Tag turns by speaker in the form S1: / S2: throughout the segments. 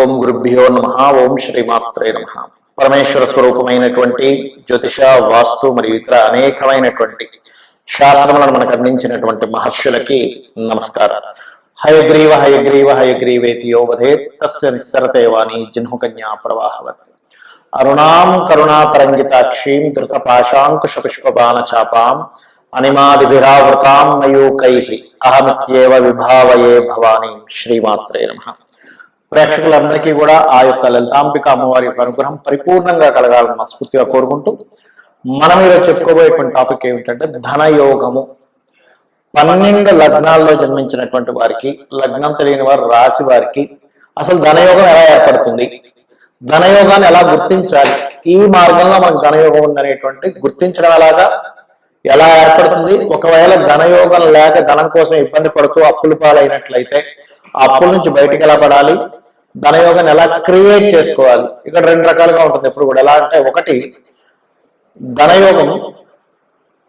S1: ఓం గురుభ్యో నమ. ఓం శ్రీమాత్రే నమ. పరమేశ్వర స్వరూపమైనటువంటి జ్యోతిష వాస్తు మరియు ఇతర అనేకమైనటువంటి శాస్త్రములను మనకు అందించినటువంటి మహర్షులకి నమస్కారం. హయగ్రీవ హయగ్రీవ హయగ్రీవేతి యోవధే తస్య నిస్సరతే వాణి జిహ్నుకన్యా ప్రవాహవత్. అరుణాం కరుణాతరంగితాక్షీం ధృతపాశాంకుశ పుష్పబాణ చాపాం అనిమాదిభిరావృతాం మయూకై. అహమిత్యేవ విభావయే భవానీ. శ్రీమాత్రే నమ. ప్రేక్షకులందరికీ కూడా ఆ యొక్క లలితాంబిక అమ్మవారి యొక్క అనుగ్రహం పరిపూర్ణంగా కలగాలని మనస్ఫూర్తిగా కోరుకుంటూ మనం ఈరోజు చెప్పుకోబోయేటువంటి టాపిక్ ఏమిటంటే ధనయోగము. పన్నెండు లగ్నాల్లో జన్మించినటువంటి వారికి లగ్నం తెలియని వారు రాశి వారికి అసలు ధనయోగం ఎలా ఏర్పడుతుంది? ధనయోగాన్ని ఎలా గుర్తించాలి? ఈ మార్గంలో మనకు ధనయోగం ఉందనేటువంటి గుర్తించడం ఎలాగా? ఎలా ఏర్పడుతుంది? ఒకవేళ ధనయోగం లేక ధనం కోసం ఇబ్బంది పడుతూ అప్పుల పాలైనట్లయితే ఆ అప్పుల నుంచి బయటకు ఎలా పడాలి? ధనయోగాన్ని ఎలా క్రియేట్ చేసుకోవాలి? ఇక్కడ రెండు రకాలుగా ఉంటుంది. ఎప్పుడు కూడా ఎలా అంటే ఒకటి ధనయోగం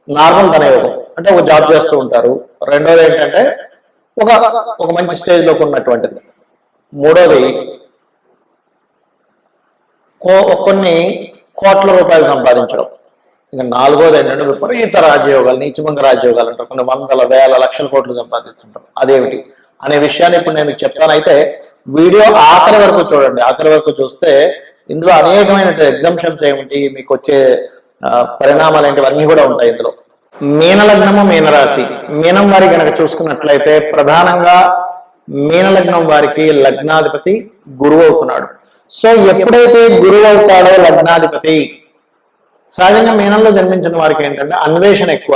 S1: నార్మల్ ధనయోగం. అంటే ఒక జాబ్ చేస్తూ ఉంటారు. రెండోది ఏంటంటే ఒక ఒక మంచి స్టేజ్లోకి ఉన్నటువంటిది. మూడోది కో- కొన్ని కోట్ల రూపాయలు సంపాదించడం. ఇంకా నాలుగోది ఏంటంటే విపరీత రాజయోగాలు నీచమంగ రాజయోగాలు అంటారు. కొన్ని వందల వేల లక్షల కోట్లు సంపాదిస్తుంటారు. అదేమిటి? అనే విషయాన్ని ఇప్పుడు నేను మీకు చెప్తానైతే వీడియో ఆఖరి వరకు చూడండి. ఆఖరి వరకు చూస్తే ఇందులో అనేకమైన ఎగ్జామ్షన్స్ ఏమిటి మీకు వచ్చే పరిణామాలు ఏంటి అన్నీ కూడా ఉంటాయి ఇందులో. మీనలగ్నము మీనరాశి. మీనం వారి కనుక చూసుకున్నట్లయితే ప్రధానంగా మీనలగ్నం వారికి లగ్నాధిపతి గురువు అవుతున్నాడు. సో ఎప్పుడైతే గురువు అవుతాడో లగ్నాధిపతి సహజంగా మీనంలో జన్మించిన వారికి ఏంటంటే అన్వేషణ ఎక్కువ.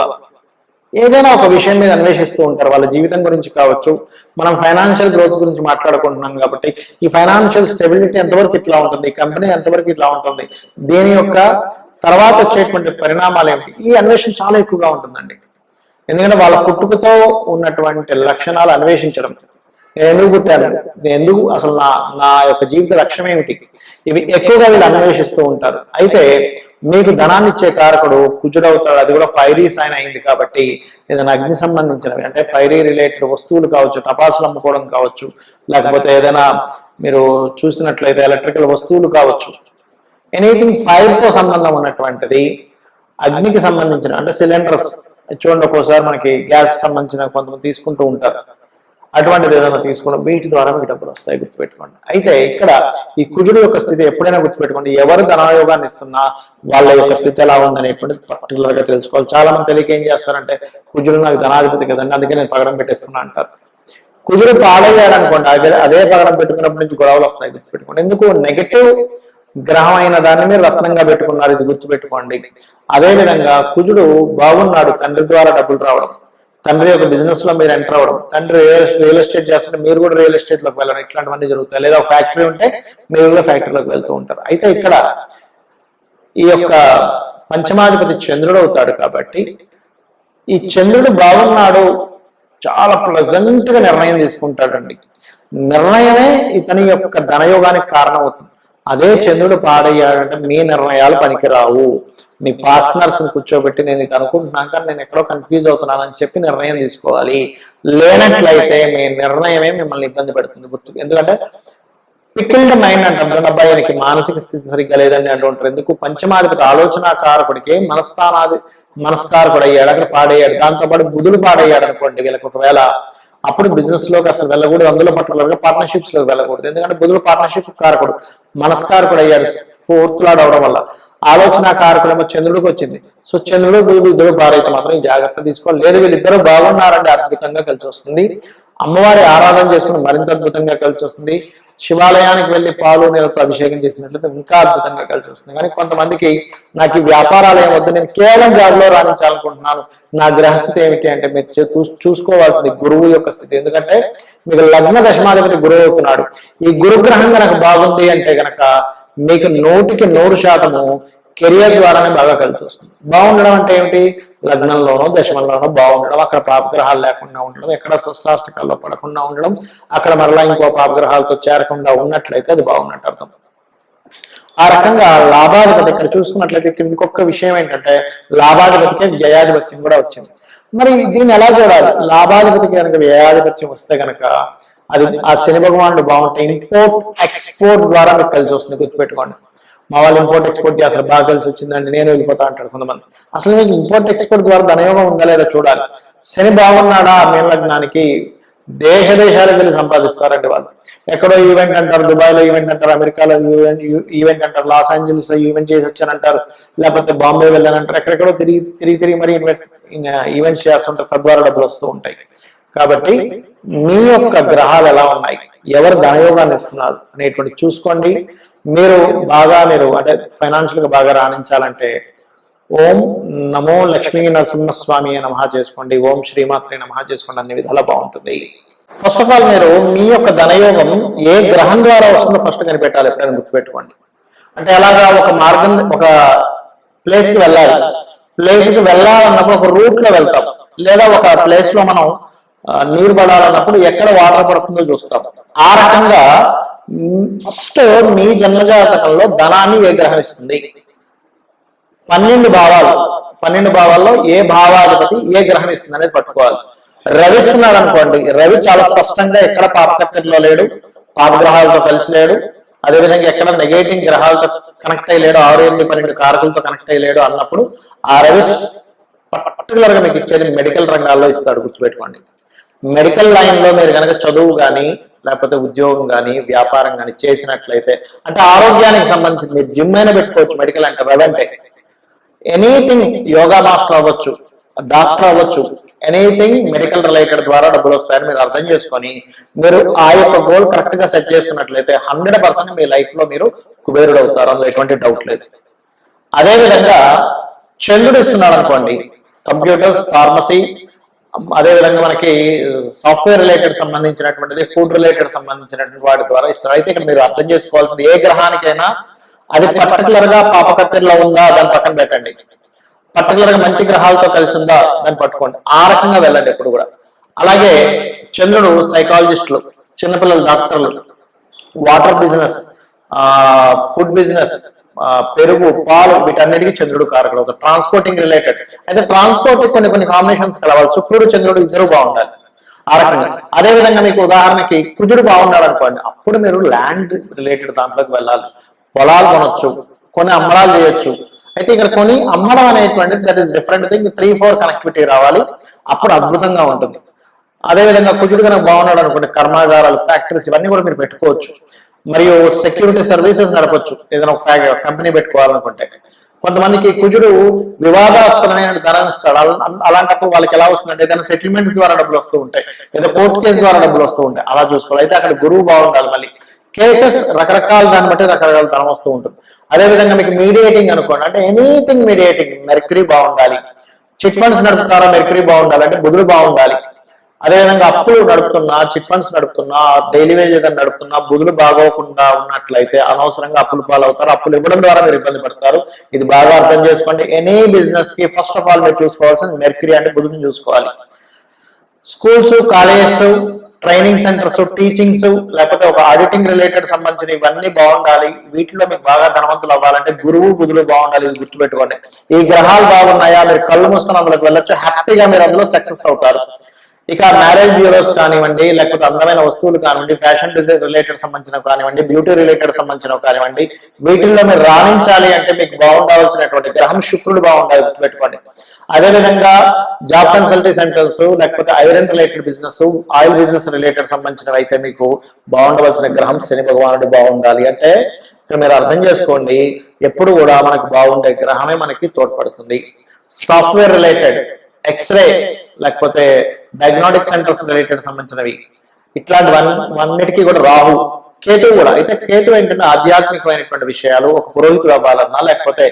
S1: ఏదైనా ఒక విషయం మీద అన్వేషిస్తూ ఉంటారు. వాళ్ళ జీవితం గురించి కావచ్చు మనం ఫైనాన్షియల్ గ్రోత్ గురించి మాట్లాడుకుంటున్నాం కాబట్టి ఈ ఫైనాన్షియల్ స్టెబిలిటీ ఎంతవరకు ఇట్లా ఉంటుంది కంపెనీ ఎంతవరకు ఇట్లా ఉంటుంది దీని యొక్క తర్వాత వచ్చేటువంటి పరిణామాలు ఏమిటి ఈ అన్వేషణ చాలా ఎక్కువగా ఉంటుందండి. ఎందుకంటే వాళ్ళ పుట్టుకతో ఉన్నటువంటి లక్షణాలు అన్వేషించడం. నేను ఎందుకు పుట్టాను నేను ఎందుకు అసలు నా నా యొక్క జీవిత లక్ష్యం ఏమిటి? ఇవి ఎక్కువగా వీళ్ళు అన్వేషిస్తూ ఉంటారు. అయితే మీకు ధనాన్ని ఇచ్చే కారకుడు కుజుడవుతాడు. అది కూడా ఫైరీ సైన్ అయింది కాబట్టి ఏదైనా అగ్ని సంబంధించినవి అంటే ఫైరీ రిలేటెడ్ వస్తువులు కావచ్చు టపాసులు అమ్ముకోవడం కావచ్చు లేకపోతే ఏదైనా మీరు చూసినట్లయితే ఎలక్ట్రికల్ వస్తువులు కావచ్చు ఎనీథింగ్ ఫైర్తో సంబంధం ఉన్నటువంటిది అగ్నికి సంబంధించిన అంటే సిలిండర్స్ చూడండి ఒక్కోసారి మనకి గ్యాస్ సంబంధించిన కొంతమంది తీసుకుంటూ ఉంటారు. అటువంటిది ఏదైనా తీసుకోవడం వీటి ద్వారా మీకు డబ్బులు వస్తాయి గుర్తుపెట్టుకోండి. అయితే ఇక్కడ ఈ కుజుడు యొక్క స్థితి ఎప్పుడైనా గుర్తుపెట్టుకోండి. ఎవరు ధనయోగాన్ని ఇస్తున్నా వాళ్ళ యొక్క స్థితి ఎలా ఉందనేటువంటిది పర్టికులర్గా తెలుసుకోవాలి. చాలా మంది తెలియక ఏం చేస్తారంటే కుజుడు నాకు ధనాధిపతి కదండి అందుకే నేను పగడం పెట్టేసుకున్నా అంటారు. కుజుడు పాడయ్యాడనుకోండి అదే అదే పగడం పెట్టుకున్నప్పటి నుంచి గొడవలు వస్తాయి గుర్తుపెట్టుకోండి. ఎందుకు? నెగటివ్ గ్రహం అయిన దాన్ని మీరు రత్నంగా పెట్టుకున్నారు ఇది గుర్తుపెట్టుకోండి. అదే విధంగా కుజుడు బాగున్నాడు తండ్రి ద్వారా డబ్బులు రావడం. తండ్రి యొక్క బిజినెస్లో మీరు ఎంటర్ అవ్వడం. తండ్రి రియల్ ఎస్టేట్ చేస్తుంటే మీరు కూడా రియల్ ఎస్టేట్లోకి వెళ్ళడం. ఇట్లాంటివన్నీ జరుగుతాయి. లేదా ఫ్యాక్టరీ ఉంటే మీరు కూడా ఫ్యాక్టరీలోకి వెళ్తూ ఉంటారు. అయితే ఇక్కడ ఈ యొక్క పంచమాధిపతి చంద్రుడు అవుతాడు కాబట్టి ఈ చంద్రుడు బాగున్నాడు చాలా ప్లజెంట్గా నిర్ణయం తీసుకుంటాడండి. నిర్ణయమే ఇతని యొక్క ధనయోగానికి కారణం అవుతుంది అదే చంద్రుడు పాడయ్యాడంటే మీ నిర్ణయాలు పనికిరావు. మీ పార్ట్నర్స్ కూర్చోబెట్టి నేను ఇది అనుకుంటున్నాను కానీ నేను ఎక్కడో కన్ఫ్యూజ్ అవుతున్నాను అని చెప్పి నిర్ణయం తీసుకోవాలి. లేనట్లయితే మీ నిర్ణయమే మిమ్మల్ని ఇబ్బంది పెడుతుంది గుర్తు. ఎందుకంటే పికిల్డ్ మైండ్ అంటాం అబ్బాయి ఆయనకి మానసిక స్థితి సరిగ్గా లేదని అంటుంటారు. ఎందుకు? పంచమాధిపతి ఆలోచనాకారకుడికి మనస్థానాది మనస్కారకుడు అయ్యాడు అక్కడ పాడయ్యాడు దాంతోపాటు బుధుడు పాడయ్యాడు అనుకోండి వీళ్ళకి ఒకవేళ. అప్పుడు బిజినెస్లోకి అసలు వెళ్ళకూడదు అందులో పర్టికులర్గా పార్ట్నర్షిప్స్లోకి వెళ్ళకూడదు. ఎందుకంటే బుధుడు పార్ట్నర్షిప్ కారకుడు. మనస్కారకుడు అయ్యాడు ఫోర్త్ లాడ్ అవడం వల్ల ఆలోచన కారకుడేమో చంద్రుడికి వచ్చింది. సో చంద్రుడు బుధుడు ఇద్దరు భారైతే మాత్రం ఈ జాగ్రత్త తీసుకోవాలి. లేదు వీళ్ళిద్దరు బాగున్నారండి అద్భుతంగా కలిసి వస్తుంది. అమ్మవారి ఆరాధన చేసుకుని మరింత అద్భుతంగా కలిసి వస్తుంది. శివాలయానికి వెళ్ళి పాలు నీళ్ళతో అభిషేకం చేసినట్లయితే ఇంకా అద్భుతంగా కలిసి వస్తుంది. కానీ కొంతమందికి నాకు ఈ వ్యాపారాలు ఏమొద్దు నేను కేవలం జాబ్లో రాణించాలనుకుంటున్నాను. నా గ్రహస్థితి ఏమిటి అంటే మీరు చూ- చూసుకోవాల్సింది గురువు యొక్క స్థితి. ఎందుకంటే మీకు లగ్న దశమాధిపతి గురువు అవుతున్నాడు. ఈ గురుగ్రహం కనుక బాగుంది అంటే కనుక మీకు నూటికి నూరు శాతము కెరియర్ ద్వారానే బాగా కలిసి వస్తుంది. బాగుండడం అంటే ఏమిటి? లగ్నంలోనో దశమంలోనో బాగుండడం అక్కడ పాపగ్రహాలు లేకుండా ఉండడం ఎక్కడ షష్టాష్టకాల్లో పడకుండా ఉండడం అక్కడ మరలా ఇంకో పాపగ్రహాలతో చేరకుండా ఉన్నట్లయితే అది బాగున్నట్టు అర్థం. ఆ రకంగా లాభాధిపతి ఇక్కడ చూసుకున్నట్లయితే ఇక్కడ ఇంకొక విషయం ఏంటంటే లాభాధిపతికే వ్యయాధిపత్యం కూడా వచ్చింది. మరి దీన్ని ఎలా చూడాలి? లాభాధిపతికి కనుక వ్యయాధిపత్యం వస్తే కనుక అది ఆ శని భగవానుడు బాగుంటే ఇంపోర్ట్ ఎక్స్పోర్ట్ ద్వారా మీకు కలిసి వస్తుంది. గుర్తుపెట్టుకోండి. మా వాళ్ళు ఇంపోర్ట్ ఎక్స్పోర్ట్ అసలు బాగా కలిసి వచ్చిందండి నేను వెళ్ళిపోతా అంటాడు కొంతమంది. అసలు మీకు ఇంపోర్ట్ ఎక్స్పోర్ట్ ద్వారా ధనయోగం ఉందా లేదా చూడాలి. శని బాగున్నాడా? మీన దేశ దేశాలకు వెళ్ళి సంపాదిస్తారండి వాళ్ళు. ఎక్కడో ఈవెంట్ అంటారు దుబాయ్లో ఈవెంట్ అంటారు అమెరికాలో ఈవెంట్ ఈవెంట్ అంటారు లాస్ ఏంజల్స్లో ఈవెంట్ చేసి వచ్చానంటారు లేకపోతే బాంబే వెళ్ళానంటారు ఎక్కడెక్కడో తిరిగి తిరిగి తిరిగి మరి ఈవెంట్స్ చేస్తుంటారు తద్వారా డబ్బులు వస్తూ ఉంటాయి. కాబట్టి మీ యొక్క గ్రహాలు ఎలా ఉన్నాయి? ఎవరు ధనయోగాన్ని ఇస్తున్నారు? అనేటువంటి చూసుకోండి. మీరు బాగా మీరు అంటే ఫైనాన్షియల్గా బాగా రాణించాలంటే ఓం నమో లక్ష్మీ నరసింహస్వామి నమః చేసుకోండి ఓం శ్రీమాత్రి నమహ చేసుకోండి అన్ని విధాలా బాగుంటుంది. ఫస్ట్ ఆఫ్ ఆల్ మీరు మీ యొక్క ధనయోగం ఏ గ్రహం ద్వారా వస్తుందో ఫస్ట్ కనిపెట్టాలి ఎప్పుడైనా గుర్తుపెట్టుకోండి. అంటే అలాగా ఒక మార్గం ఒక ప్లేస్కి వెళ్ళాలి. ప్లేస్కి వెళ్ళాలన్నప్పుడు ఒక రూట్లో వెళ్తాం. లేదా ఒక ప్లేస్లో మనం నీరు పడాలన్నప్పుడు ఎక్కడ వాటర్ పడుతుందో చూస్తాం. ఆ రకంగా ఫస్ట్ మీ జన్మజాతకంలో ధనాన్ని ఏ గ్రహం ఇస్తుంది పన్నెండు భావాలు. పన్నెండు భావాల్లో ఏ భావాధిపతి ఏ గ్రహం ఇస్తుంది అనేది పట్టుకోవాలి. రవి ఇస్తున్నాడు అనుకోండి. రవి చాలా స్పష్టంగా ఎక్కడ పాపకర్తల్లో లేడు పాపగ్రహాలతో కలిసి లేడు. అదేవిధంగా ఎక్కడ నెగేటివ్ గ్రహాలతో కనెక్ట్ అయ్యలేడు ఆరు ఎనిమిది పన్నెండు కారకులతో కనెక్ట్ అయ్యలేడు అన్నప్పుడు ఆ రవి పర్టికులర్గా మీకు ఇచ్చేది మెడికల్ రంగాల్లో ఇస్తాడు గుర్తుపెట్టుకోండి. మెడికల్ లైన్లో మీరు కనుక చదువు కానీ లేకపోతే ఉద్యోగం కానీ వ్యాపారం కానీ చేసినట్లయితే అంటే ఆరోగ్యానికి సంబంధించి మీరు జిమ్ అయినా పెట్టుకోవచ్చు మెడికల్ అంటే రవి ఎనీథింగ్ యోగా మాస్టర్ అవ్వచ్చు డాక్టర్ అవ్వచ్చు ఎనీథింగ్ మెడికల్ రిలేటెడ్ ద్వారా డబ్బులు వస్తాయని మీరు అర్థం చేసుకొని మీరు ఆ యొక్క గోల్ కరెక్ట్గా సెట్ చేసుకున్నట్లయితే హండ్రెడ్ పర్సెంట్ మీ లైఫ్లో మీరు కుబేరుడు అవుతారు అందులో ఎటువంటి డౌట్ లేదు. అదేవిధంగా చంద్రుడు ఇస్తున్నాడు అనుకోండి కంప్యూటర్స్ ఫార్మసీ అదే విధంగా మనకి సాఫ్ట్వేర్ రిలేటెడ్ సంబంధించినటువంటిది ఫుడ్ రిలేటెడ్ సంబంధించినటువంటి వాటి ద్వారా ఇస్తారు. అయితే ఇక్కడ మీరు అర్థం చేసుకోవాల్సింది ఏ గ్రహానికైనా అది పర్టికులర్గా పాపకత్తిలో ఉందా దాన్ని పక్కన పెట్టండి. పర్టికులర్గా మంచి గ్రహాలతో కలిసి ఉందా దాన్ని పట్టుకోండి. ఆ రకంగా వెళ్ళండి ఎప్పుడు కూడా. అలాగే చంద్రుడు సైకాలజిస్టులు చిన్నపిల్లలు డాక్టర్లు వాటర్ బిజినెస్ ఫుడ్ బిజినెస్ పెరుగు పాలు వీటన్నిటికీ చంద్రుడు కారకుడు అవుతాడు ట్రాన్స్పోర్టింగ్ రిలేటెడ్ అయితే ట్రాన్స్పోర్ట్ కొన్ని కొన్ని కాంబినేషన్స్ కలవాలి. శుక్రుడు చంద్రుడు ఇద్దరు బాగుండాలి. ఆ రకంగా. అదే విధంగా మీకు ఉదాహరణకి కుజుడు బాగున్నాడు అనుకోండి. అప్పుడు మీరు ల్యాండ్ రిలేటెడ్ దాంట్లోకి వెళ్ళాలి. పొలాలు కొనొచ్చు కొన్ని అమ్మరాలు చేయొచ్చు. అయితే ఇక్కడ కొని అమ్మడం అనేటువంటిది that is different thing three four connectivity రావాలి. అప్పుడు అద్భుతంగా ఉంటుంది. అదే విధంగా కుజుడు కనుక బాగున్నాడు అనుకోండి కర్మాగారాలు ఫ్యాక్టరీస్ ఇవన్నీ కూడా మీరు పెట్టుకోవచ్చు. మరియు సెక్యూరిటీ సర్వీసెస్ నడపచ్చు. ఏదైనా ఒక కంపెనీ పెట్టుకోవాలనుకుంటే. కొంతమందికి కుజుడు వివాదాస్పదమైన ధనాన్ని ఇస్తాడు. అలాంటప్పుడు వాళ్ళకి ఎలా వస్తుందంటే ఏదైనా సెటిల్మెంట్ ద్వారా డబ్బులు వస్తూ ఉంటాయి. లేదా కోర్టు కేసు ద్వారా డబ్బులు వస్తూ ఉంటాయి. అలా చూసుకోవాలి. అయితే అక్కడ గురువు బాగుండాలి మళ్ళీ. కేసెస్ రకరకాల దాన్ని బట్టి రకరకాల ధనం వస్తూ ఉంటుంది. అదే విధంగా మీకు మీడియేటింగ్ అనుకోండి. అంటే ఎనీథింగ్ మీడియేటింగ్ మెర్క్రీ బాగుండాలి. చిట్ ఫండ్స్ నడుపుతారా మెర్క్రీ బాగుండాలి. అంటే బుధుడు బాగుండాలి. అదేవిధంగా అప్పులు నడుపుతున్నా చిట్ ఫండ్స్ నడుపుతున్నా డైలీ వేజ్ ఏదైనా నడుపుతున్నా బుధులు బాగోకుండా ఉన్నట్లయితే అనవసరంగా అప్పులు పాలవుతారు. అప్పులు ఇవ్వడం ద్వారా మీరు ఇబ్బంది పడతారు. ఇది బాగా అర్థం చేసుకోండి. ఎనీ బిజినెస్కి ఫస్ట్ ఆఫ్ ఆల్ మీరు చూసుకోవాల్సింది మెర్క్యూరీ అంటే బుధుని చూసుకోవాలి. Schools colleges training centres teachings లేకపోతే ఒక ఆడిటింగ్ రిలేటెడ్ సంబంధించిన ఇవన్నీ బాగుండాలి. వీటిలో మీకు బాగా ధనవంతులు అవ్వాలంటే గురువు బుధులు బాగుండాలి. ఇది గుర్తుపెట్టుకోండి. ఈ గ్రహాలు బాగున్నాయా? మీరు కళ్ళు మూసుకొని అందులోకి వెళ్ళొచ్చు. హ్యాపీగా మీరు అందులో సక్సెస్ అవుతారు. ఇక మ్యారేజ్ బ్యూరోస్ కానివ్వండి లేకపోతే అందమైన వస్తువులు కానివ్వండి ఫ్యాషన్ డిజైన్ రిలేటెడ్ సంబంధించిన కానివ్వండి బ్యూటీ రిలేటెడ్ సంబంధించిన కానివ్వండి వీటిల్లో మీరు రాణించాలి అంటే మీకు బాగుండాల్సినటువంటి గ్రహం శుక్రుడు బాగుండాలి గుర్తుపెట్టుకోండి. అదే విధంగా జాబ్ కన్సల్టీ సెంటర్స్ లేకపోతే iron related business oil business related సంబంధించినవి అయితే మీకు బాగుండవలసిన గ్రహం శని భగవానుడు బాగుండాలి అంటే ఇక్కడ మీరు అర్థం చేసుకోండి ఎప్పుడు కూడా మనకు బాగుండే గ్రహమే మనకి తోడ్పడుతుంది. సాఫ్ట్వేర్ రిలేటెడ్ ఎక్స్రే లేకపోతే డయాగ్నోటిక్ సెంటర్స్ రిలేటెడ్ సంబంధించినవి. ఇట్లాంటి వన్ వన్నిటికీ కూడా రాహు కేతు కూడా. అయితే కేతు ఏంటంటే ఆధ్యాత్మికమైనటువంటి విషయాలు ఒక పురోహితుడు అవ్వాలన్నా లేకపోతే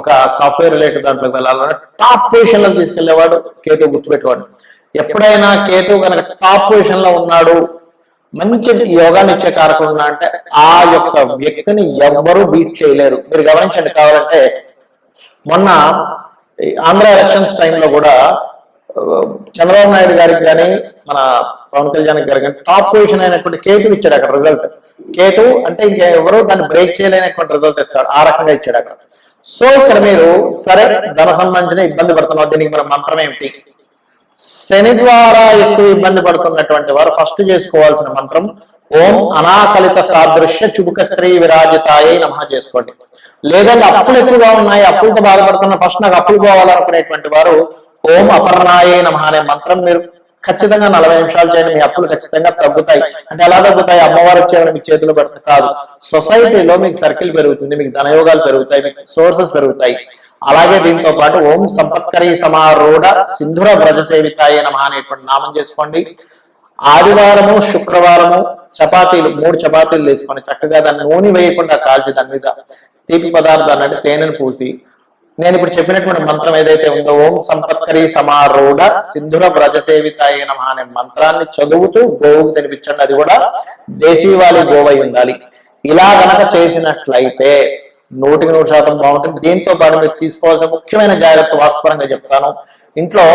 S1: ఒక సాఫ్ట్వేర్ రిలేటెడ్ దాంట్లోకి వెళ్ళాలన్నా టాప్ పొజిషన్లో తీసుకెళ్ళేవాడు కేతు గుర్తుపెట్టేవాడు ఎప్పుడైనా కేతు కనుక టాప్ పొజిషన్లో ఉన్నాడు మంచి యోగాన్ని ఇచ్చే కారకుడు అంటే ఆ యొక్క వ్యక్తిని ఎవ్వరూ బీట్ చేయలేరు. మీరు గమనించండి కావాలంటే మొన్న ఆంధ్ర ఎలక్షన్స్ టైంలో కూడా చంద్రబాబు నాయుడు గారికి కానీ మన పవన్ కళ్యాణ్ గారికి కానీ టాప్ పొజిషన్ అయినటువంటి కేతు ఇచ్చాడు అక్కడ రిజల్ట్ కేతు అంటే ఇంకా దాన్ని బ్రేక్ చేయలేనటువంటి రిజల్ట్ ఇస్తారు. ఆ రకంగా ఇచ్చాడు అక్కడ. సో ఇక్కడ మీరు సరే ధన సంబంధించిన ఇబ్బంది పడుతున్నావు. దీనికి మన మంత్రం ఏమిటి? శని ద్వారా ఎక్కువ ఇబ్బంది పడుతున్నటువంటి వారు ఫస్ట్ చేసుకోవాల్సిన మంత్రం ఓం అనాకలిత సాదృశ్య చుబుక శ్రీ విరాజితాయే నమ చేసుకోండి. లేదంటే అప్పులు ఎక్కువగా ఉన్నాయి అప్పులతో బాధపడుతున్న ఫస్ట్ నాకు అప్పులు పోవాలనుకునేటువంటి వారు ఓం అపర్ణాయే నమ అనే మంత్రం మీరు ఖచ్చితంగా నలభై నిమిషాలు చేయండి మీ అప్పులు ఖచ్చితంగా తగ్గుతాయి. అంటే ఎలా తగ్గుతాయి అమ్మవారు వచ్చేవారు మీ చేతులు పెడితే కాదు. సొసైటీలో మీకు సర్కిల్ పెరుగుతుంది మీకు ధనయోగాలు పెరుగుతాయి మీకు సోర్సెస్ పెరుగుతాయి. అలాగే దీంతో పాటు ఓం సంపత్కరీ సమారూఢ సింధుర వ్రజ సేవితాయ నమ అనేటువంటి నామం చేసుకోండి. ఆదివారము శుక్రవారము చపాతీలు మూడు చపాతీలు తీసుకొని చక్కగా దాన్ని నూనె వేయకుండా కాల్చి దాని మీద తీపి పదార్థాన్ని అంటే తేనెను పూసి నేను ఇప్పుడు చెప్పినటువంటి మంత్రం ఏదైతే ఉందో ఓం సంపత్కరి సమారూఢ సింధుర వ్రజ నమ అనే మంత్రాన్ని చదువుతూ గోవుకు తినిపించండి. అది కూడా దేశీవాలి గోవై ఉండాలి. ఇలా గనక చేసినట్లయితే నూటికి నూరు శాతం బాగుంటుంది. దీంతో పాటు మీరు తీసుకోవాల్సిన ముఖ్యమైన జాగ్రత్త వాస్తవంగా చెప్తాను. ఇంట్లో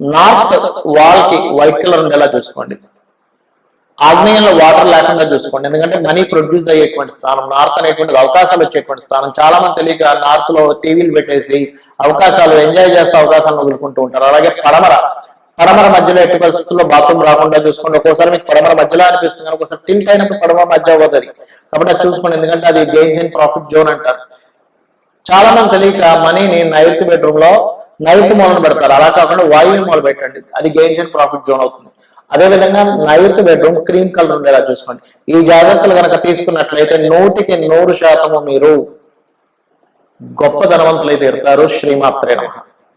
S1: నార్త్ వాల్కి వైట్ కలర్ ఉండేలా చూసుకోండి. ఆగ్నేయంలో వాటర్ లేకుండా చూసుకోండి. ఎందుకంటే మనీ ప్రొడ్యూస్ అయ్యేటువంటి స్థానం నార్త్ అనేటువంటి అవకాశాలు వచ్చేటువంటి స్థానం. చాలా మంది తెలియక నార్త్లో టీవీలు పెట్టేసి అవకాశాలు ఎంజాయ్ చేసే అవకాశాలను వదులుకుంటూ ఉంటారు. అలాగే పడమర పడమర మధ్యలో ఎట్టి పరిస్థితుల్లో బాత్రూమ్ రాకుండా చూసుకోండి. ఒక్కోసారి మీకు పడమర మధ్యలో అనిపిస్తుంది కానీ ఒకసారి టిల్ట్ అయినప్పుడు పడమర మధ్య అవుతుంది కాబట్టి అది చూసుకోండి. ఎందుకంటే అది గెయిన్స్ అండ్ ప్రాఫిట్ జోన్ అంటారు. చాలా మంది తెలియక మనీని నైరుతి బెడ్రూమ్లో నైరుతి మూలన పెడతారు. అలా కాకుండా వాయువు మూల పెట్టండి. అది గెయిన్స్ అండ్ ప్రాఫిట్ జోన్ అవుతుంది. అదే విధంగా నైరుతి బెడ్రూమ్ క్రీమ్ కలర్ ఉండేలా చూసుకోండి. ఈ జాగ్రత్తలు కనుక తీసుకున్నట్లయితే నూటికి నూరు శాతము మీరు గొప్ప ధనవంతులై తీరుతారు. శ్రీమాత్రే నమ.